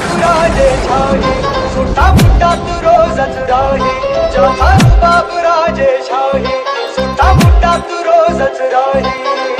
बाबूराजे शाही सुटा फुट्टा तू रोजच राही. जाता बाबुराजे शाही सुटा फुट्टा तू रोजच राही.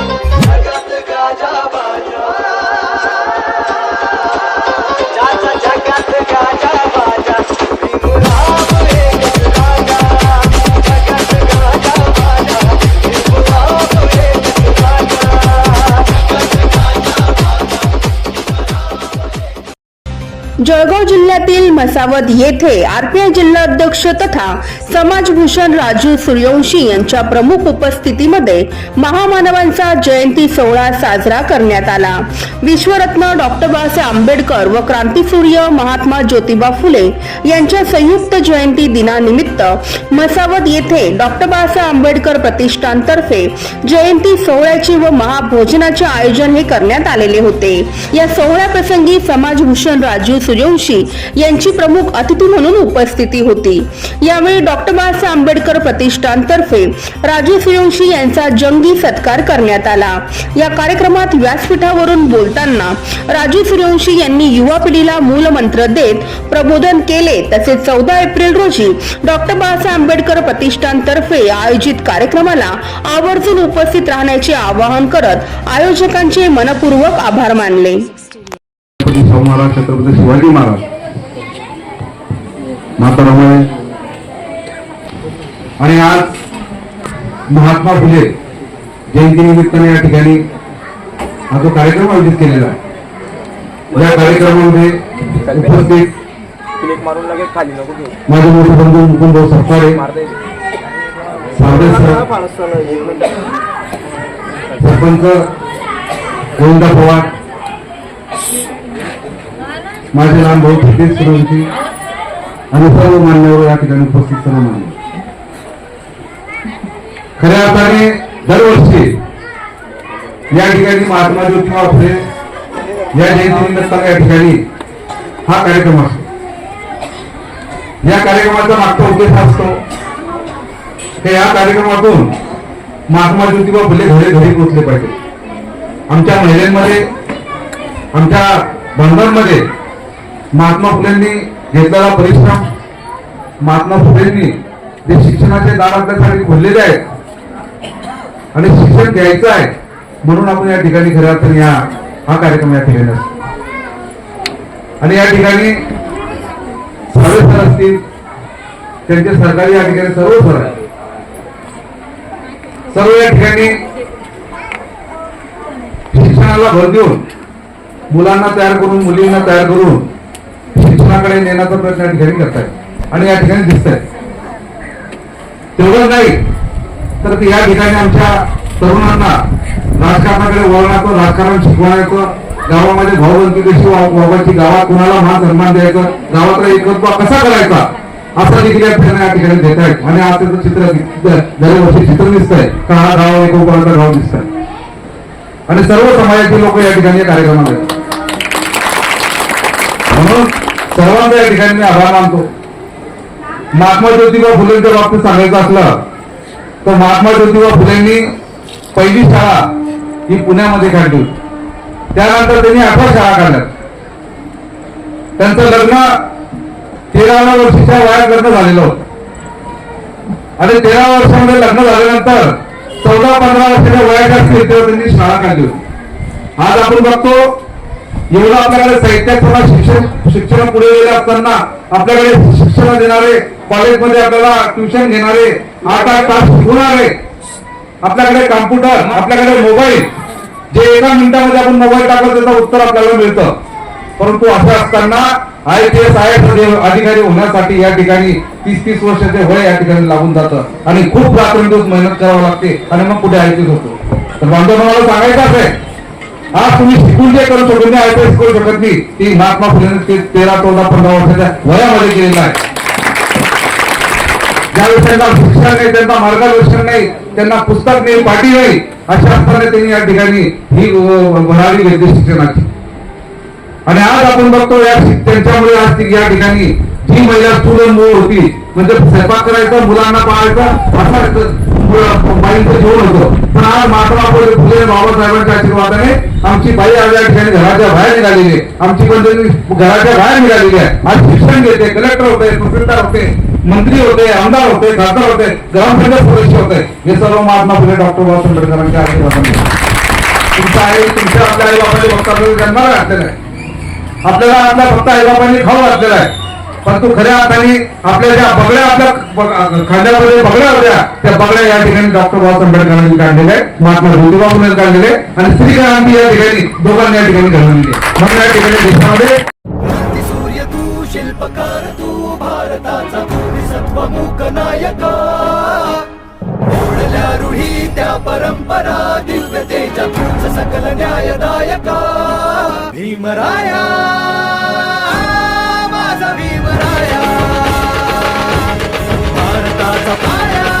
जळगाव जिल्ह्यातील मसावत येथे आरपीआय जिल्हा अध्यक्ष तथा समाजभूषण राजू सूर्यवंशी यांच्या प्रमुख उपस्थितीमध्ये महामानवांचा जयंती सोहळा साजरा करण्यात आला. विश्वरत्न डॉक्टर बाबासाहेब आंबेडकर व क्रांतीसूर्य महात्मा ज्योतिबा फुले यांच्या संयुक्त जयंती दिनानिमित्त मसावत येथे डॉक्टर बाबासाहेब आंबेडकर प्रतिष्ठानतर्फे जयंती सोहळ्याचे व महाभोजनाचे आयोजन हे करण्यात आलेले होते. या सोहळ्याप्रसंगी समाजभूषण राजू सूर्यवंशी यांची प्रमुख अतिथी म्हणून उपस्थिती होती. यावेळी डॉक्टर बाबासाहेब आंबेडकर प्रतिष्ठानतर्फे राजू सूर्यवंशी यांचा जंगी सत्कार करण्यात आला. या कार्यक्रमात व्यासपीठावरून बोलताना राजू सूर्यवंशी यांनी युवा पिढीला मूलमंत्र देत प्रबोधन केले. तसेच चौदा एप्रिल रोजी डॉक्टर बाबासाहेब आंबेडकर प्रतिष्ठानतर्फे आयोजित कार्यक्रमाला आवर्जून उपस्थित राहण्याचे आवाहन करत आयोजकांचे मनपूर्वक आभार मानले. छत्रपती शाहू महाराज छत्रपती शिवाजी महाराज माता रमाई आणि आज महात्मा फुले जयंती निमित्ताने या ठिकाणी हा जो कार्यक्रम आयोजित केलेला आहे या कार्यक्रमामध्ये उपस्थित मारून लगेच खाली माझे मोठे बंधू मुकुंद सफारे सरपंच गोविंदा पवार माझे लहान भाऊ हितेश सुरवंशी आणि सर्व मान्यवर या ठिकाणी उपस्थित सर्व मान्य खऱ्या अर्थाने दरवर्षी या ठिकाणी महात्मा ज्योतिबा फुले या जयंतीनिमित्ताने या ठिकाणी हा कार्यक्रम असतो. या कार्यक्रमाचा मागचा उद्देश असतो की या कार्यक्रमातून महात्मा ज्योतिबा फुले घरी घरी पोचले पाहिजे. आमच्या महिलांमध्ये आमच्या बंधनमध्ये महात्मा फुलेंनी घेतलेला परिश्रम महात्मा फुलेंनी जे शिक्षणाचे दार आपल्यासाठी खोललेले आहेत आणि शिक्षण घ्यायचं आहे. म्हणून आपण या ठिकाणी खऱ्या तर या. हा कार्यक्रम या ठिकाणी असतो. आणि या ठिकाणी सावे सर असतील त्यांचे सरकारी या ठिकाणी सर्व सर आहेत. सर्व या ठिकाणी शिक्षणाला भर देऊन मुलांना तयार करून मुलींना तयार करून शिक्षणाकडे नेण्याचा प्रयत्न या ठिकाणी करतायत. आणि या ठिकाणी दिसत आहे तेवढं नाही तर या ठिकाणी आमच्या तरुणांना राजकारणाकडे वळण्याचं राजकारण शिकवण्याचं गावामध्ये भावबंदी कशी वागायची गावात कुणाला मान सन्मान द्यायचं गावातला एकत्व कसा करायचा असा देखील या ठिकाणी या ठिकाणी देत आहेत. आणि आज त्याचं चित्र दरवर्षी चित्र दिसत आहे का हा गाव एक एकोपाचा गाव दिसत आहे आणि सर्व समाजाचे लोक या ठिकाणी कार्यक्रमात आहेत. म्हणून सर्वांचा या ठिकाणी आभार मानतो. महात्मा ज्योतिबा फुलेंच्या बाबतीत सांगायचं असलं तर महात्मा ज्योतिबा फुलेंनी पहिली शाळा ही पुण्यामध्ये काढली. होती. त्यानंतर त्यांनी अठरा शाळा काढल्यात. त्यांचं लग्न तेराव्या वर्षीच्या वयात लग्न झालेलं होतं. आणि तेरा वर्षामध्ये लग्न झाल्यानंतर चौदा पंधरा वर्षाच्या वयाच्या असतील तेव्हा त्यांनी शाळा काढली होती. आज आपण बघतो एवढं आपल्याकडे साहित्याचा शिक्षण शिक्षण पुढे गेले असताना आपल्याकडे शिक्षण देणारे कॉलेजमध्ये आपल्याला ट्युशन घेणारे आठ आठ तास आहे. आपल्याकडे कॉम्प्युटर आपल्याकडे मोबाईल जे एका मिनिटामध्ये आपण मोबाईल टाकलं त्याचं उत्तर आपल्याला मिळतं. परंतु असं असताना I P S I S अधिकारी होण्यासाठी या ठिकाणी तीस तीस वर्षाचे वय या ठिकाणी लागून जातं. आणि खूप रात्रंदिवस मेहनत करावं लागते. आणि मग पुढे आय पी एस होतो. तर बांधवांना मला सांगायचं आहे. आज तुम्ही शिकून जे करू शकत नाही आय पी एस करू शकत नाही. ती महात्मा फुले ते तेरा चौदा पंधरा वर्षाच्या वयामध्ये केलेलं आहे. ज्यावेळेस त्यांना शिक्षण नाही त्यांना मार्गदर्शन नाही त्यांना पुस्तक नाही पाठी नाही अशा अर्थाने त्यांनी या ठिकाणी ही अ, भरारी घेतली शिक्षणाची. आणि आज आपण बघतो या त्यांच्यामुळे आज या ठिकाणी जी महिला स्टुडंट मूळ होती म्हणजे स्वयंपाक करायचा मुलांना पाळायचा असा बाईंचं जीवन होतं. पण आज महात्मा फुले फुले बाबासाहेबांच्या आशीर्वादाने आमची बाई आज या ठिकाणी घराच्या बाहेर निघालेली आहे. आमची पण घराच्या बाहेर निघालेली आहे. आज शिक्षण घेते कलेक्टर होते तहसीलदार होते. मंत्री होते आमदार होते खासदार होते ग्रामपंचायत सदस्य होते. हे सर्व महात्मा फुले डॉक्टर बाबासाहेब आंबेडकरांच्या आशीर्वादाने तुमच्या आई तुमच्या आपल्या आई बाबांनी भक्ताला जन्माला घातलेला आहे. आपल्याला आपल्या फक्त आई बाबांनी खाऊ घातलेला आहे. परंतु खऱ्या अर्थाने आपल्या ज्या बगड्या आपल्या खांद्यामध्ये बगड्या होत्या त्या बगड्या या ठिकाणी डॉक्टर बाबासाहेब आंबेडकरांनी काढलेल्या आहेत. महात्मा ज्योतिबा फुले काढलेले आणि श्री गांधी या ठिकाणी दोघांनी या ठिकाणी घडवलेली आहे म्हणून या ठिकाणी देशामध्ये सूर्य तू शिल्पकार तू भारताचा बोधिसत्व मूक ओढल्या रुढी त्या परंपरा दिव्यतेच्या तुझ सकल न्यायदायका. भीमराया माझा भीमराया. भारताचा पाया.